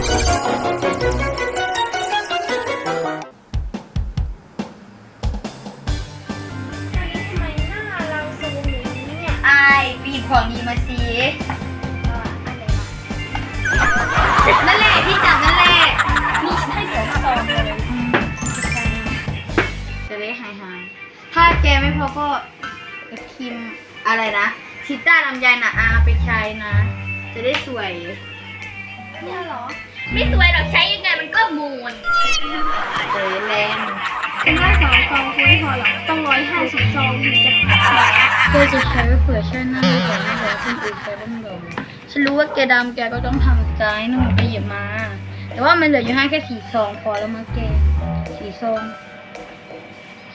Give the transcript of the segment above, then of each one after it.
ไอายไปหยิบของดีมาสินั่นแหละที่จับนั่นแหละนี่ฉันให้ของซองเลยจะได้หายหายถ้าแกไม่พอก็คิมอะไรนะชิต้าลำไยนะอาไปใช้นะ จะได้สวย เนี่ยเหรอ ไม่สวยหรอกใช้ยังไงมันก็มูนเออแรงฉันว่าสองซองคงไม่พอหรอกต้องร้อยห้าสิบซองถึงจะสวยเธอจะใช้เผื่อใช้หน้าก่อนไม่เหลือคนอื่นใช้ดมดมฉันรู้ว่าแกดำแกก็ต้องทำใจนู่นไปหยิบมา แต่ว่ามันเหลืออยู่ให้แค่สี่ซองพอแล้วมั้งแกสี่ซอง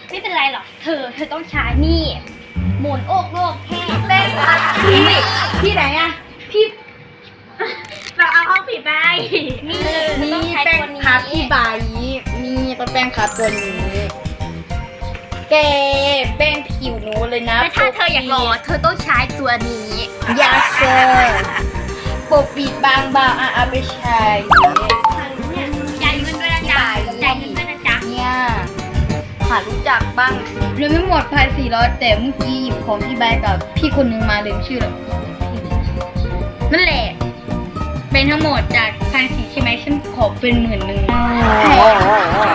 ไม่เป็นไรหรอก เธอ เธอต้องใช้นี่หมุนโอกโลกแค่เต้นพัดที่ที่ไหนอะพี่ เราเอา ห้องผิดไปนี่เธอต้องนี่ใช้แป้งตัวนี้พับที่ใบนี่ก็แป้งพับตัวนี้ แกแป้งผิวหนูเลยนะแต่ถ้าเธออยากรอเธอต้องใช้ตัวนี้ยาเซอร์ปกปิดบางบางๆอะเอาไปใช้เนี่ยจ่ายเงินด้วยนะจ๊ะจ่ายเงินด้วยนะจ๊ะเนี่ยหารู้จักบ้างเรื่องไม่หมดพันสี่ร้อยแต่เมื่อกี้หยิบของพี่ใบกับพี่คนหนึงมาลืมชื่อแล้วนั่นแหละ เป็นทั้งหมดจาก พันสี่ใช่ไหมฉันขอเป็นหมื่นหนึ่งยาเซอร์